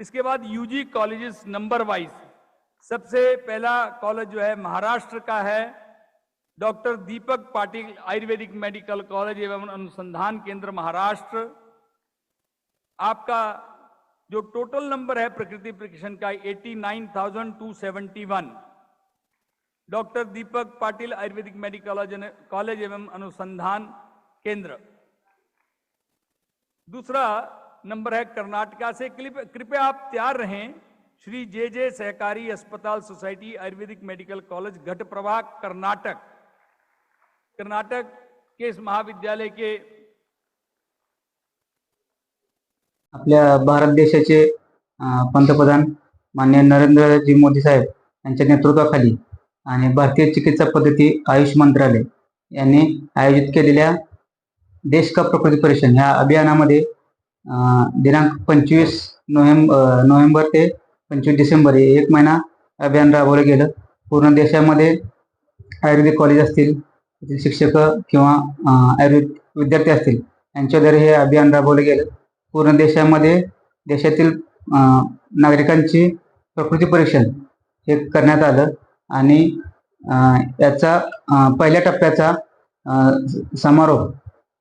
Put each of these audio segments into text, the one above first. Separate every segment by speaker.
Speaker 1: इसके बाद UG colleges number wise सबसे पहला कॉलेज जो है महाराष्ट्र का है। Doctor Deepak Patil ayurvedic medical college एवं अनुसंधान केंद्र महाराष्ट्र। आपका जो टोटल नंबर है प्रकृति प्रशिक्षण का 89,271 doctor Deepak Patil ayurvedic medical college एवं अनुसंधान केंद्र। दूसरा नंबर है कर्नाटका से। कृपया आप तैयार रहें। श्री जे जे सहकारी अस्पताल सोसाइटी आयुर्वेदिक मेडिकल कॉलेज घट प्रभा कर्नाटक। कर्नाटक के इस महाविद्यालय के
Speaker 2: आपल्या भारत देशाचे पंतप्रधान माननीय नरेंद्रजी मोदी साहेब यांच्या नेतृत्वाखाली आणि भारतीय चिकित्सा पद्धती आयुष मंत्रालय यांनी आयोजित केलेल्या देश का प्रकृती परीक्षण ह्या अभियानामध्ये दिनांक पंचवीस नोव्हेंबर नोव्हेंबर ते पंचवीस डिसेंबर हे एक महिना अभियान राबवलं गेलं. पूर्ण देशामध्ये आयुर्वेदिक कॉलेज असतील शिक्षक किंवा आयुर्वेद विद्यार्थी असतील यांच्याद्वारे हे अभियान राबवलं गेलं. पूर्ण देशामध्ये देशातील नागरिकांची प्रकृती परीक्षण हे करण्यात आलं आणि याचा पहिल्या टप्प्याचा समारोप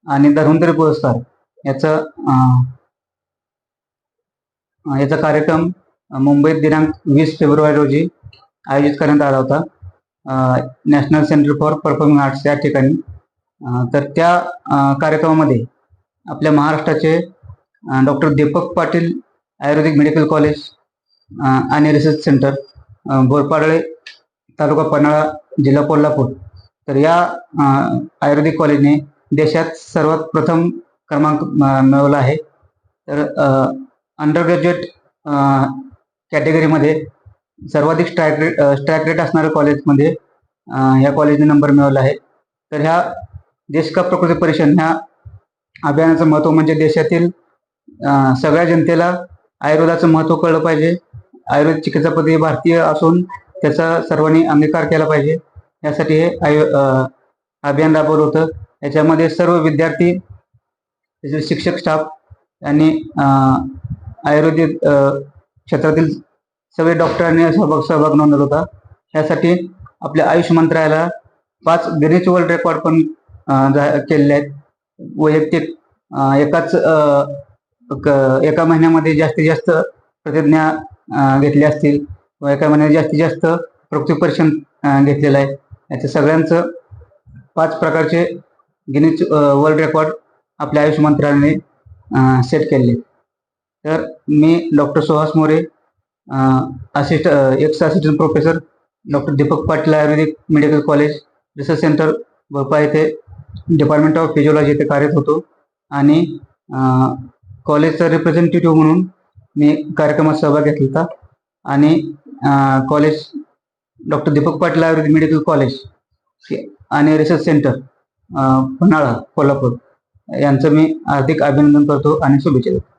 Speaker 2: आणि धन्वंतरी पुरस्कार याचा याचा कार्यक्रम मुंबईत दिनांक वीस फेब्रुवारी रोजी आयोजित करण्यात आला होता. National centre for performing arts या ठिकाणी. तर त्या कार्यक्रमामध्ये आपल्या महाराष्ट्राचे doctor Deepak Patil ayurvedic medical college आणि रिसर्च सेंटर बोरपाडळे तालुका पन्हाळा जिल्हा कोल्हापूर. तर या आयुर्वेदिक कॉलेजने देशात सर्वात प्रथम क्रमांक म- मिळवला आहे. तर अंडर ग्रॅज्युएट कॅटेगरीमध्ये सर्वाधिक स्ट्रायक रेट स्ट्रायक रेट असणाऱ्या कॉलेजमध्ये ह्या कॉलेजने नंबर मिळवला आहे. तर ह्या देश का प्रकृती परीक्षण ह्या अभियानाचं महत्त्व म्हणजे देशातील सगळ्या जनतेला आयुर्वेदाचं महत्त्व कळलं पाहिजे. आयुर्वेद चिकित्सा पद्धती भारतीय असून त्याचा सर्वांनी अंगीकार केला पाहिजे. यासाठी हे आयु अभियान राबवलं होतं. याच्यामध्ये सर्व विद्यार्थी त्याचे शिक्षक स्टाफ यांनी आयुर्वेदिक क्षेत्रातील सगळे डॉक्टरांनी सहभाग सहभाग नोंदवला होता. यासाठी आपल्या आयुष मंत्रालयाला पाच गिनीज वर्ल्ड रेकॉर्ड पण जा- केलेले आहेत. वैयक्तिक एकाच क- एका महिन्यामध्ये जास्तीत जास्त प्रतिज्ञा अं, घेतल्या असतील. व एका महिन्यात जास्तीत जास्त प्रकृती परीक्षण घेतलेलं आहे. याचं सगळ्यांचं पाच प्रकारचे गिनीज वर्ल्ड रेकॉर्ड आपल्या आयुष मंत्रालयाने सेट केले. तर मी doctor Suhas More assist ex assistant professor doctor Deepak Patil ayurvedic medical college research centre Bhopal येथे डिपार्टमेंट ऑफ फिजिओलॉजी येथे कार्यरत होतो. आणि कॉलेजचा रिप्रेझेंटेटिव्ह म्हणून मी कार्यक्रमात सहभाग घेतला होता. आणि college doctor Deepak Patil ayurvedic medical college आणि रिसर्च सेंटर पन्हाळा कोल्हापूर. यांचं मी हार्दिक अभिनंदन करतो आणि शुभेच्छा देतो.